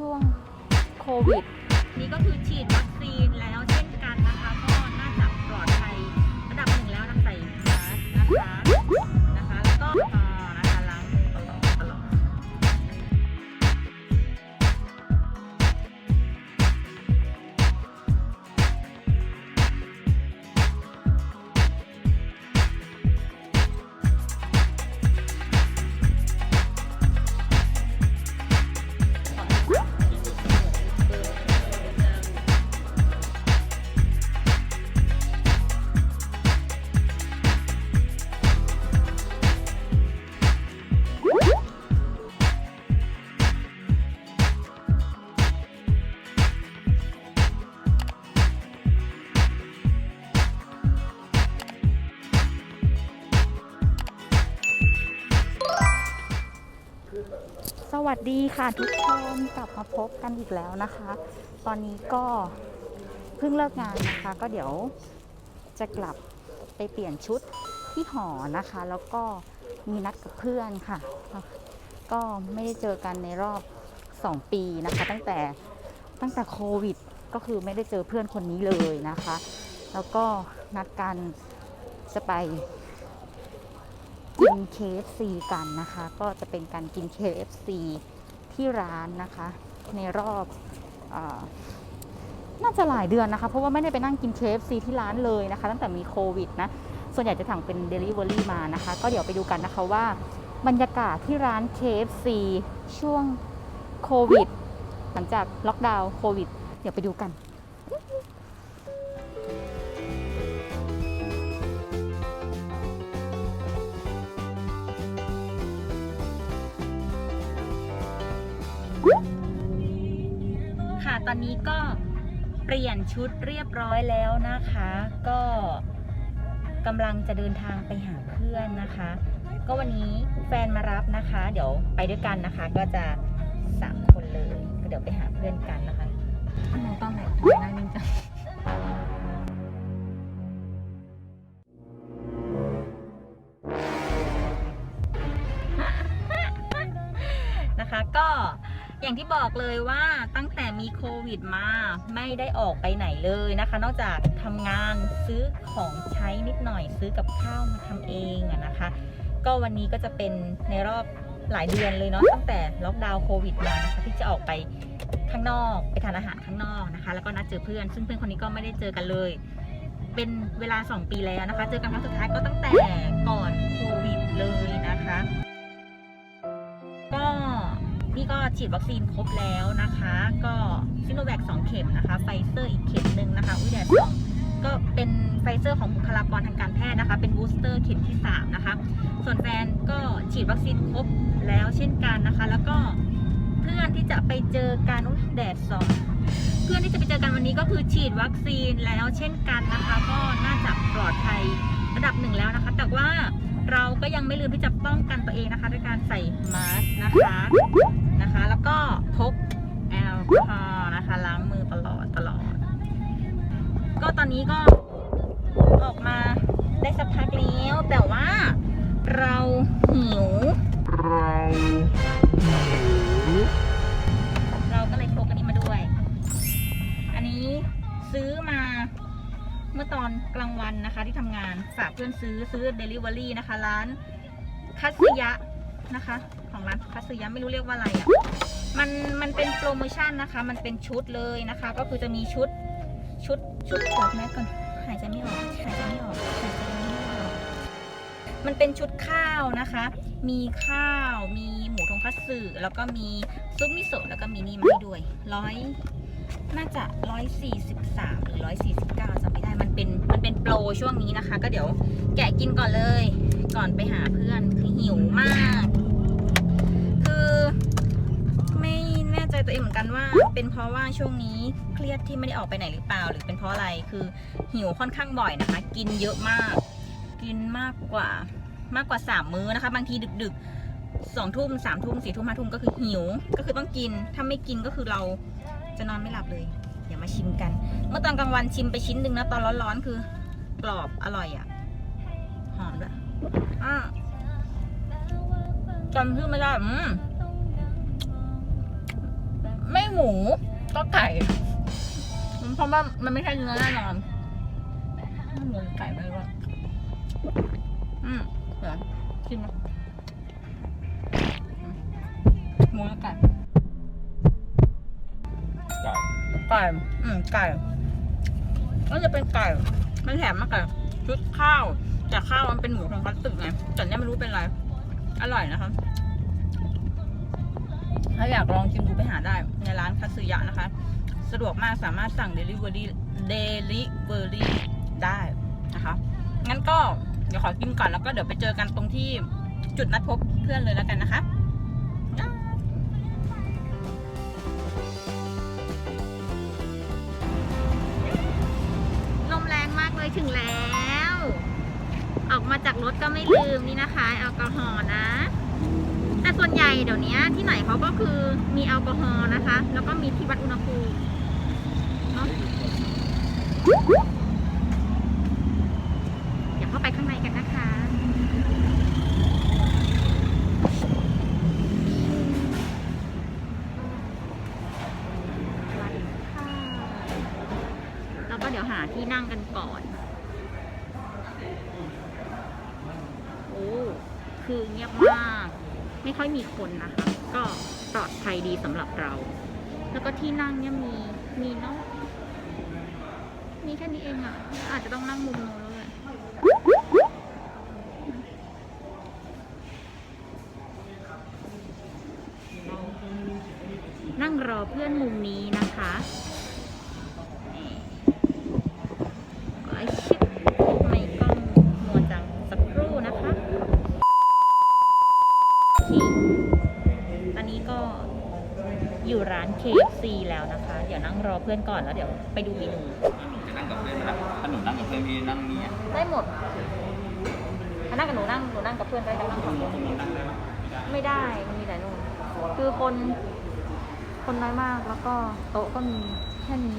ช่วงโควิด นี่ก็คือฉีดวัคซีนแล้วเช่นกันนะคะ ก็น่าจะปลอดภัยระดับหนึ่งแล้วนะใส่มาสก์นะคะ วัสดีค่ะทุกคนกลับมาพบกันอีกแล้วนะคะ ตอนนี้ก็เพิ่งเลิกงานนะคะ ก็เดี๋ยวจะกลับไปเปลี่ยนชุดที่หอนะคะ แล้วก็มีนัดกับเพื่อนค่ะ ก็ไม่ได้เจอกันในรอบ 2 ปีนะคะ ตั้งแต่ตั้งแต่โควิดก็คือไม่ได้เจอเพื่อนคนนี้เลยนะคะ แล้วก็นัดกันจะไป กิน KFC กันนะคะ ก็จะเป็นการกิน KFC ที่ร้านนะคะ ในรอบอน่าจะหลายเดือนนะคะ เพราะว่าไม่ได้ไปนั่งกิน KFC ที่ร้านเลยนะคะ ตั้งแต่มีโควิดนะ ส่วนใหญ่จะสั่งเป็น Delivery มานะคะ ก็เดี๋ยวไปดูกันนะคะว่า บรรยากาศที่ร้าน KFC ช่วงโควิด หลังจากล็อกดาวน์โควิด เดี๋ยวไปดูกัน ตอนนี้ก็เปลี่ยนชุดเรียบร้อยแล้วนะคะ ก็กำลังจะเดินทางไปหาเพื่อนนะคะ ก็วันนี้แฟนมารับนะคะ เดี๋ยวไปด้วยกันนะคะ ก็จะสามคนเลยก็เดี๋ยวไปหาเพื่อนกันนะคะมองตอนไหนได้นิ่งจัง อย่างที่บอกเลยว่าตั้งแต่มีโควิดมาไม่ได้ออกไปไหนเลยนะคะ นอกจากทำงานซื้อของใช้นิดหน่อยซื้อกับข้าวมาทำเองอะนะคะ ก็วันนี้ก็จะเป็นในรอบหลายเดือนเลยเนาะตั้งแต่ล็อกดาวน์โควิดมานะคะที่จะออกไปข้างนอกไปทานอาหารข้างนอกนะคะ แล้วก็นัดเจอเพื่อน ซึ่งเพื่อนคนนี้ก็ไม่ได้เจอกันเลย เป็นเวลา 2 ปีแล้วนะคะ เจอกันครั้งสุดท้ายก็ตั้งแต่ก่อนโควิดเลยนะคะ นี่ก็ฉีดวัคซีนครบแล้วนะคะ ก็ซิโนแวค2เข็มนะคะ ไฟเซอร์อีกเข็มหนึ่งนะคะ อุ้ยแดดสองก็เป็นไฟเซอร์ของบุคลากรทางการแพทย์นะคะ เป็นบูสเตอร์เข็มที่ 3 นะคะ ส่วนแฟนก็ฉีดวัคซีนครบแล้วเช่นกันนะคะ แล้วก็เพื่อนที่จะไปเจอกันอุ๊ยแดดสองเพื่อนที่จะไปเจอกันวันนี้ก็คือฉีดวัคซีนแล้วเช่นกันนะคะ ก็น่าจะปลอดภัยระดับหนึ่งแล้วนะคะ แต่ว่าเราก็ยังไม่ลืมที่จะป้องกันตัวเองนะคะ ด้วยการใส่มา ตอนนี้ก็ออกมาได้สักพักแล้ว แต่ว่าเราหิวเราก็เลยพกอันนี้มาด้วย อันนี้ซื้อมาเมื่อตอนกลางวันนะคะที่ทำงานฝากเพื่อนซื้อซื้อ Delivery นะคะ ร้านคัสยะนะคะ ของร้านคัสยะไม่รู้เรียกว่าอะไรอะ่ะมันมันเป็นโปรโมชั่นนะคะ มันเป็นชุดเลยนะคะ ก็คือจะมีชุดชุด ชุดเปิดแมสก่อน หายใจไม่ออก หายใจไม่ออก หายใจไม่ออก มันเป็นชุดข้าวนะคะ มีข้าว มีหมูทงคัตสึแล้วก็มีซุปมิโซะ แล้วก็มีนี่มาให้ด้วย ร้อย น่าจะร้อยสี่สิบสามหรือร้อยสี่สิบเก้าจำไม่ได้ มันเป็น มันเป็นโปรช่วงนี้นะคะ ก็เดี๋ยวแกะกินก่อนเลย ก่อนไปหาเพื่อน คือหิวมาก คือไม่แน่ใจตัวเองเหมือนกันว่า เป็นเพราะว่าช่วงนี้ เครียดที่ไม่ได้ออกไปไหนหรือเปล่า หรือเป็นเพราะอะไรคือหิวค่อนข้างบ่อยนะคะ กินเยอะมาก กินมากกว่ามากกว่าสามมื้อนะคะ บางทีดึกๆสองทุ่มสามทุ่มสี่ทุ่มห้าทุ่มก็คือหิว ก็คือต้องกินถ้าไม่กินก็คือเราจะนอนไม่หลับเลย เดี๋ยวมาชิมกัน เมื่อตอนกลางวันชิมไปชิ้นหนึ่งนะตอนร้อนๆคือกรอบอร่อยอะ่ะหอมด้วยอะจำชื่อไม่ได้อืมไม่หมูก็ไก่ เพราะว่ามันไม่ใช่เนื้อแน่นอนไม่หมูหรือไก่ไม่รู้อะอืมเดี๋ยวชิมนะอืมหมูหรือไก่ไก่ไก่อืมไก่ก็จะเป็นไก่มันแถมมากับชุดข้าวแต่ข้าวมันเป็นหมูทงคัตสึไงแต่เนี้ยไม่รู้เป็นอะไร อร่อยนะคะ ถ้าอยากลองชิมดูไปหาได้ในร้านคัตสึยะนะคะ สะดวกมากสามารถสั่ง Delivery Delivery ได้นะคะ งั้นก็เดี๋ยวขอกินก่อนแล้วก็เดี๋ยวไปเจอกันตรงที่จุดนัดพบเพื่อนเลยแล้วกันนะคะลมแรงมากเลยถึงแล้ว ออกมาจากรถก็ไม่ลืมนี่นะคะ แอลกอฮอล์นะ แต่ส่วนใหญ่เดี๋ยวนี้ที่ไหนเขาก็คือมีแอลกอฮอล์นะคะ แล้วก็มีที่วัดอุณหภูมิเนาะเดี๋ยวเข้าไปข้างในกันนะคะวัดค่ะแล้วก็เดี๋ยวหาที่นั่งกันก่อนโอ้คือเงียบมาก ไม่ค่อยมีคนนะคะ ก็ปลอดภัยดีสำหรับเรา แล้วก็ที่นั่งเนี่ยมีมีเนาะมีแค่นี้เองอะ่ะอาจจะต้องนั่งมุมนู้น KFC แล้วนะคะ เดี๋ยวนั่งรอเพื่อนก่อนแล้วเดี๋ยวไปดูเมนูจะนั่งกับเพื่อนไหมล่ะถ้าหนูนั่งกับเพื่อนพี่นั่งนี่อะได้หมดถ้านั่งกับหนูนั่งหนูนั่งกับเพื่อนได้นั่งกับตรงเพื่นู้อนนตรงนู้นนั่งได้ปะไม่ได้มันมีแต่นู่นคือคนคนน้อยมากแล้วก็โต๊ะก็มีแค่นี้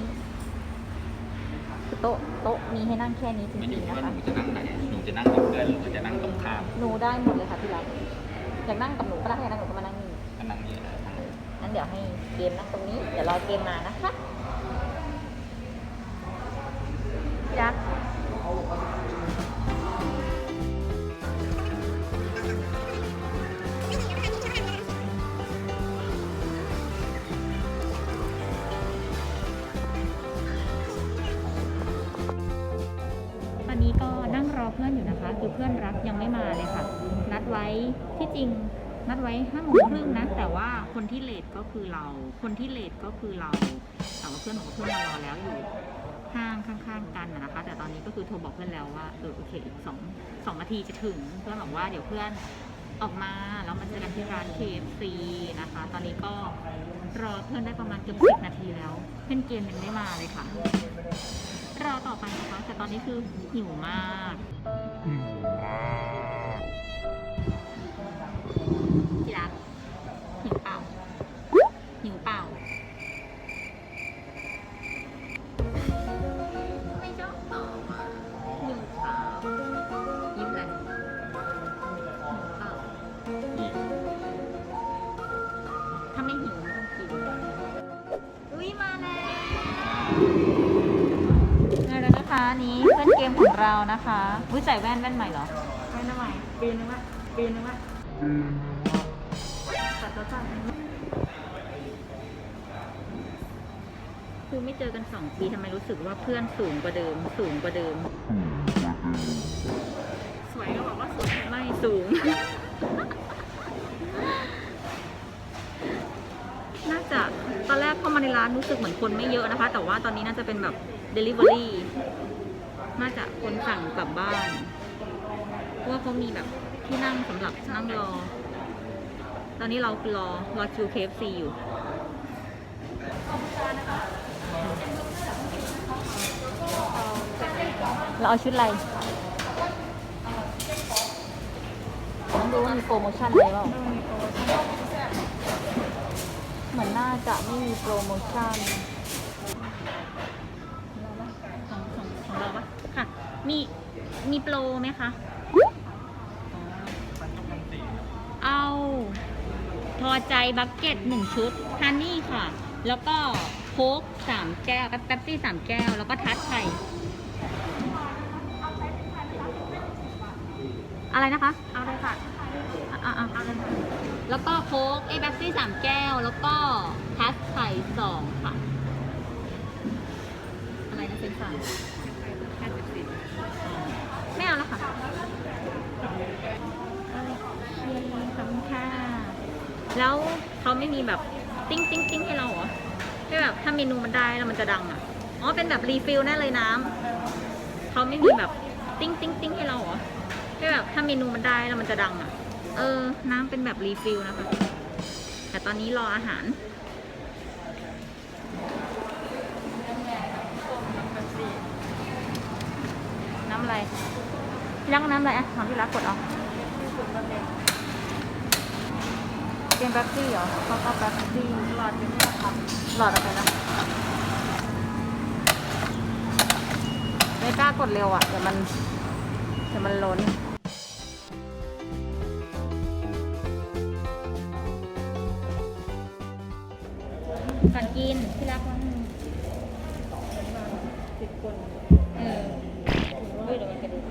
คือโต๊ะโต๊ะมีให้นั่งแค่นี้จไม่ริอยู่งๆนะว่าหคะนูจะนั่งไหนหนูจะนั่งกับเพื่อนหรือจะนั่งตรงข้ามหนูได้หมดเลยค่ะที่รักอยากนั่งกับหนูก็ได้อยากนั่งกับหนูก็มานั่งนี่ก็นั่งนี่แหละ งั้น เดี๋ยวให้เกมนั่งตรงนี้ เดี๋ยวรอเกมมานะคะที่รักตอนนี้ก็นั่งรอเพื่อนอยู่นะคะ คือเพื่อนรักยังไม่มาเลยค่ะ นัดไว้ที่จริงนัดไว้ห้าโมงครึ่งนะ แต่ว่า คนที่เลทก็คือเรา คนที่เลทก็คือเรา แต่ว่าเพื่อนบอกว่าเพื่อนมารอแล้วอยู่ห้างข้างๆกันนะนะคะ แต่ตอนนี้ก็คือโทรบอกเพื่อนแล้วว่าเออโอเคอีกสองสองนาทีจะถึงเพื่อนบอกว่าเดี๋ยวเพื่อนออกมาแล้วมาเจอกันที่ร้าน KFC นะคะ ตอนนี้ก็รอเพื่อนได้ประมาณเกือบสิบนาทีแล้วเพื่อนเกมยังไม่มาเลยค่ะ รอต่อไปนะคะ แต่ตอนนี้คือหิวมากที่รัก นะคะอุ้ยใส่แว่นแว่นใหม่เหรอแว่นใหม่ปีนึงวะปีนึงวะตัดตัวสั้นคือไม่เจอกันสองปีทำไมรู้สึกว่าเพื่อนสูงกว่าเดิม สูงกว่าเดิม สวยก็บอกว่าสวยไม่สูง น่าจะตอนแรกเข้ามาในร้านรู้สึกเหมือนคนไม่เยอะนะคะ แต่ว่าตอนนี้น่าจะเป็นแบบ Delivery น่าจะคนสั่งกลับบ้านเพราะว่าเขามีแบบที่นั่งสำหรับนั่งรอ ตอนนี้เรารอรอคิว KFC อยู่ เราเอาชุดอะไรต้องดูว่ามีโปรโมชั่นอะไรเปล่าเหมือนน่าจะไม่มีโปรโมชั่น ของของของเราปะ มีมีโปรไหมคะ เอาพอใจบักเก็ตหนึ่งชุดฮันนี่ค่ะ แล้วก็โค้กสามแก้วแป๊บซี่สามแก้ว แล้วก็ทัดไข่อะไรนะคะ เอาเลยค่ะอ่าเอาเลยแล้วก็โค้กเอ้แป๊บซี่สามแก้ว แล้วก็ทัดไข่สองค่ะ อะไรนะเป็นสามไม่ แล้วเขาไม่มีแบบติ้งติ้งติ้งให้เราเหรอให้แบบถ้าเมนูมันได้แล้วมันจะดังอะ อ๋อ เป็นแบบรีฟิลแน่เลยน้ำเขาไม่มีแบบติ้งติ้งติ้งให้เราเหรอให้แบบถ้าเมนูมันได้แล้วมันจะดังอะ เออ น้ำเป็นแบบรีฟิลนะคะ แต่ตอนนี้รออาหารน้ำอะไรพี่รักน้ำอะไรอะของพี่รักกดเอา เป็นแป๊บซี่เหรอเขาก็แป๊บซี่หลอดเป็นครับหลอดอะไรนะไม่กล้ากดเร็วอะเดี๋ยวมันเดี๋ยวมันล้นก่อนกินที่รักว่าสิบคนเออเฮ้ยเดี๋ยวมันกระเด็น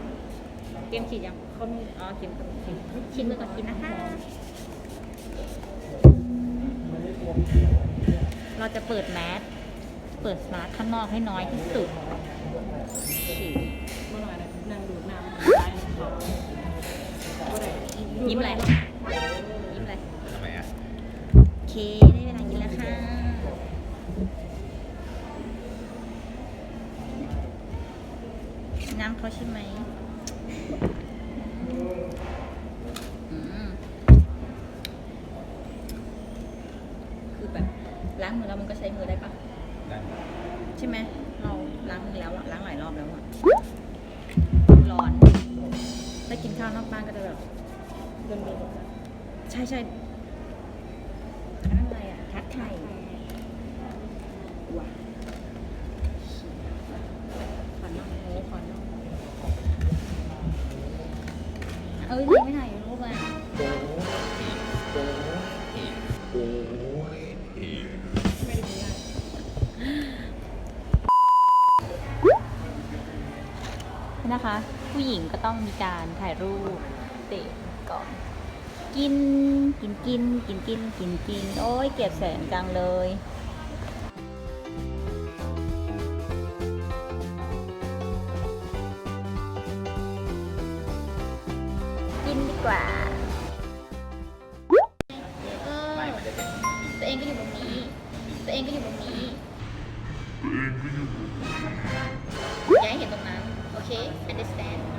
เตรียมฉีดยังเขามีอ๋อเตรียมฉีดชิมมือก่อนกินนะคะ เราจะเปิดแมสเปิดสมาร์ทข้างนอกให้น้อยที่สุดฉีดเมื่อไหร่นางดูดน้ำยิ้มอะไรยิ้มอะไรทำไมอะโอเค ได้เวลากินแล้วค่ะน้ำเขาใช่ไหมอืมคือแบบล้างมือแล้วมันก็ใช้มือได้ปะได้ใช่ไหมเราล้างมือแล้วอะล้างหลายรอบแล้วอะร้อนถ้ากินข้าวนอกบ้านก็จะแบบเดินดูใช่ใช่อันนั้นอะไรอะทัดไข่ว้าขอนน่องโอ้ขอนน่องเอ้ยไม่ถ่ ผู้หญิงก็ต้องมีการถ่ายรูปเตะก่อน กินกินกินกินกินกินกินโอ้ยเก็บแสนจังเลยกินดีกว่าเออไม่มันจะเป็นตัวเองก็อยู่ตรงนี้ ตัวเองก็อยู่ตรงนี้อย่าให้เห็นตรงนั้น โอเค understand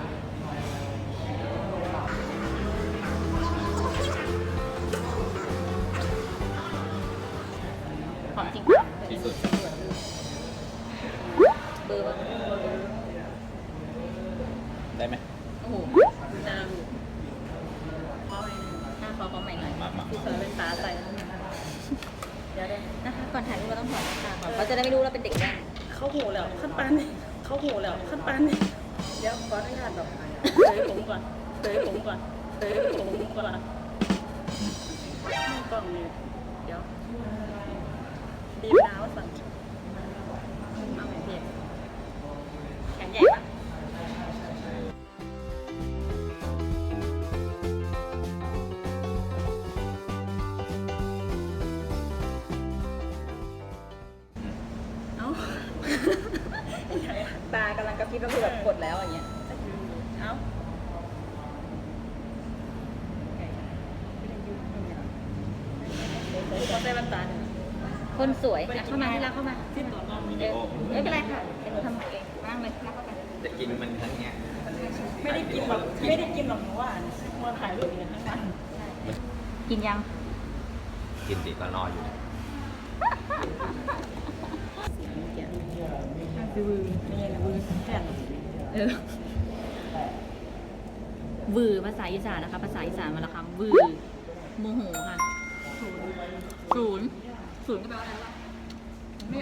คนสวยนะเข้ามาที่รักเข้ามาที่ตัวน้องวิเอดีอโอไม่เป็นไรค่ะเดี๋ยวหนูทำเองนั่งเลยนั่งเข้าไปจะกินมันทั้งเนี้ยไม่ได้กินหรอกไม่ได้กินหรอกหนูว่ามัวถ่ายรูปอย่างนั้นทั้งวันกินยัง กินสิก็รออยู่ดูไม่ใช่ดูแค่เออวือภาษาอีสานนะคะ ภาษาอีสานมาแล้วคำวือโมโหค่ะ ศูนย์ ศูนย์ก็แปลว่าอะไรวะ ไม่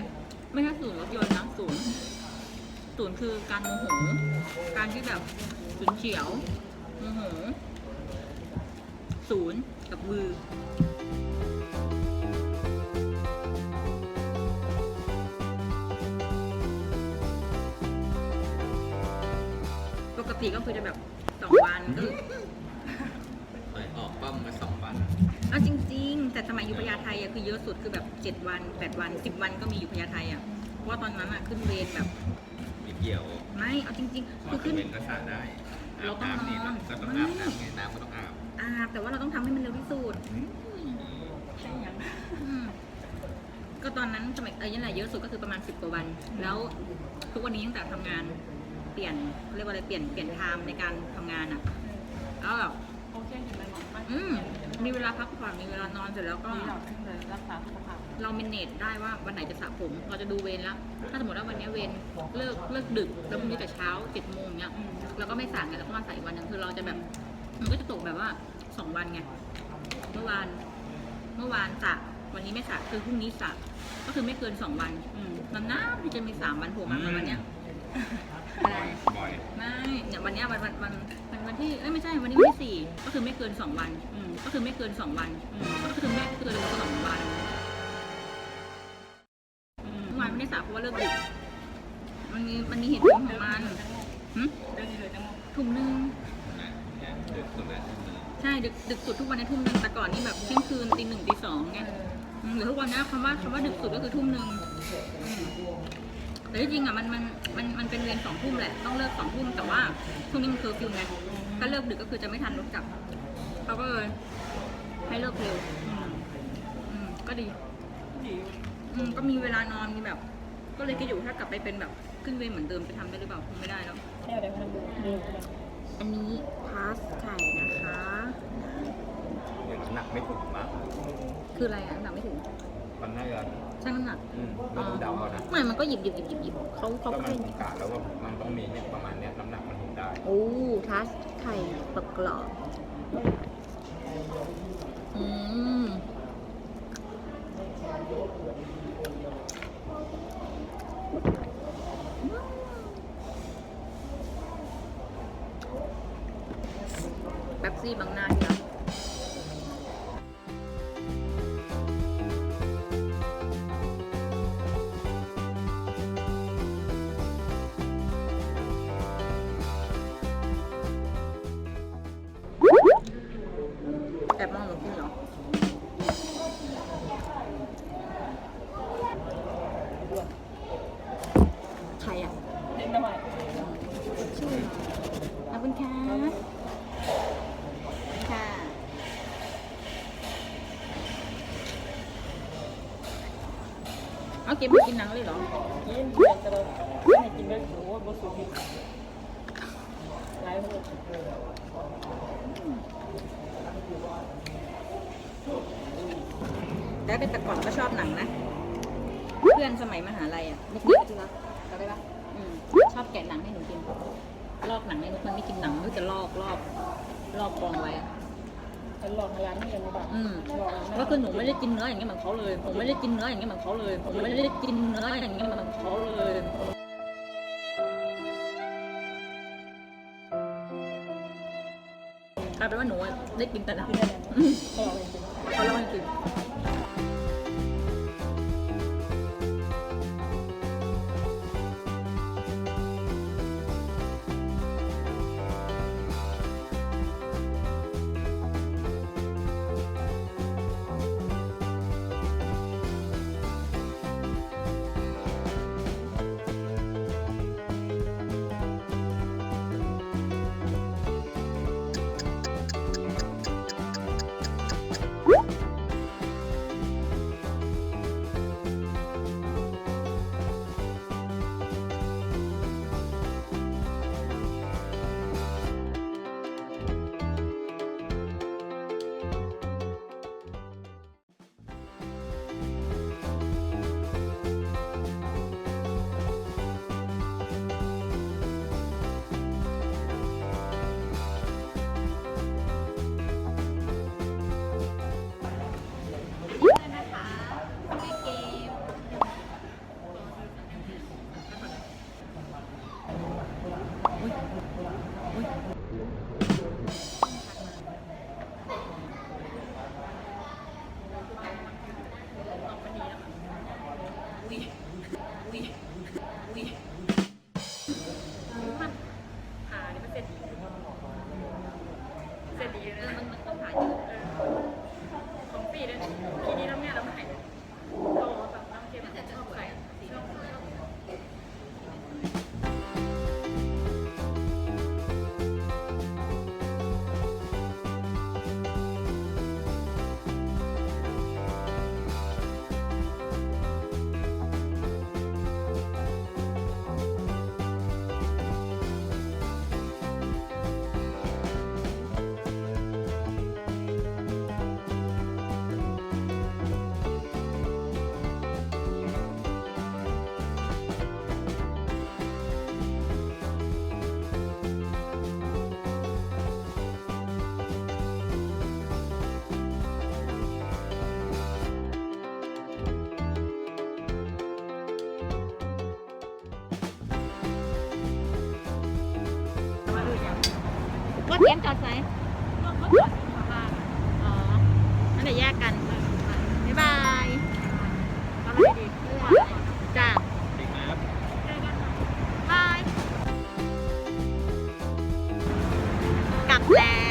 ไม่ใช่ศูนย์รถยนต์นะศูนย์ศูนย์คือการโมโหการที่แบบศูนย์เฉียวโมโหศูนย์กับมือปกติก็คือจะแบบสองวันก็ เอาจริง ๆ แต่สมัยอยู่พญาไทอะคือเยอะสุดคือแบบเจ็ดวันแปดวันสิบวันก็มีอยู่พญาไทอะเพราะว่าตอนนั้นอะขึ้นเวรแบบมีเกี่ยวไม่เอาจริงๆก่อคืนอขึ้ขึ้นนเป็นก็สาได้เราต้องน้ำนี่นอนก็ต้องอาบน้ำไงน้ำก็ต้องอาบอาบแต่ว่าเราต้องทำให้มันเร็วที่สุดใช่ยังอืมก็ตอนนั้นสมัยเอ้ยยังไงเยอะสุดก็คือประมาณสิบกว่าวัน แล้วทุกวันนี้ตั้งแต่ทำงานเปลี่ยนเขาเรียกว่าอะไรเปลี่ยนเปลี่ยนไทม์ในการทำงานอะแล้วแบบโอเคเห็นไหมหมอมันอืมมี เวลาพักผ่อนมีเวลานอนเสร็จแล้วก็ดีหรอกเลยรักษาสุขภาพเราเมนเนจได้ว่าวันไหนจะสระผม เราจะดูเวรแล้ว ถ้าสมมติว่าวันนี้เวรเลิกเลิกดึกแล้วพรุ่งนี้แต่เช้าเจ็ดโมงเนี้ยเราก็ไม่สระไงเราก็มาใส่วันหนึงคือเราจะแบบ มันก็จะตกแบบว่าสองวันไงเมื่อวาน เมื่อวานสระวันนี้ไม่สระคือพรุ่งนี้สระก็คือไม่เกินสองวันอืมนานๆที่จะมีสามวันโผล่มาเหมือนวันเนี้ยบ่อยบ่อย ไม่เนี่ยวันเนี้ยวันวันวันวันวันที่เอ้ยไม่ใช่วันนี้วันที่สี่ก็คือไม่เกินสองวันอืม ก็คือไม่เกินสองวันอืมก็คือไม่เกินสองวันอืมเมื่อวานไม่ได้สระเพราะว่าเลิกดึกมันมีมันมีเหตุผลของมันหึเรื่องนี้เลยจังหวะทุ่มหนึงนะเนี่ยดึกสุดแล้วทุ่มหนึ่งใช่ดึกดึกสุดทุกวันในทุ่มหนึงแต่ก่อนนี่แบบเที่ยงคืนตีหนึ่งตีสองไงอืมหรือทุกวันนี้คำว่าคำว่าดึกสุดก็คือทุ่มหนึ่งอืมแต่ที่จริงอะมันมันมันมันเป็นเวรสองทุ่มแหละต้องเลิกสองทุ่มแต่ว่าช่วงนี้มันเคอร์ฟิวไงถ้าเลิกดึกก็คือจะไม่ทันรถกลับ เขาก็เลยให้เลิกเร็วอืมอืมก็ดี ดีอืมก็มีเวลานอนมีแบบ ก็เลยคิดอยู่ถ้ากลับไปเป็นแบบขึ้นเวรเหมือนเดิมจะทำได้หรือเปล่าคงไม่ได้แล้วแค่อะไรมันดูดูมันอันนี้พาสไข่นะคะอย่างน้ำหนักไม่ถึงมากคืออะไรอะน้ำหนักไม่ถึงมันน่าจะช่างน้ำหนักอืมไม่รู้เดาเอานะไม่มันก็หยิบหยิบหยิบหยิบหยิบเขาเขาก็ก็มันให้คงกะแล้วว่ามันต้องมีเนี่ยประมาณเนี้ยน้ำหนักมันถึงได้ โอ้พาสไข่ประกรอบอืม แป๊บซี่บางหน้า เอาเก็บมากินหนังเลยเหรอ กินเดี๋ยวจะเราไม่กินเลยโอ้โหบสุกิหลายคนแต่เป็นแต่ก่อนก็ชอบหนังนะ เพื่อนสมัยมหาลัยอะนุกนิกที่รักจำได้ปะชอบแกะหนังให้หนูกิน ลอกหนังให้นุกมันไม่กินหนังนุกจะลอกลอกลอกกองไว้อะ หลอกร้านนี่ยังไม่บ้างอืมหลอกก็คือหนูไม่ได้กินเนื้ออย่างเงี้ยเหมือนเขาเลยผมไม่ได้กินเนื้ออย่างเงี้ยเหมือนเขาเลยผมไม่ได้กินเนื้ออย่างเงี้ยเหมือนเขาเลยกลายเป็นว่าหนูอะได้กินแต่หนังกินได้ไหมอืมหลอกจริงเขาเล่าให้กิน อดไซส์นั่นเดี๋แยกกัน บ๊ายบายจาบาย กลับแล้ว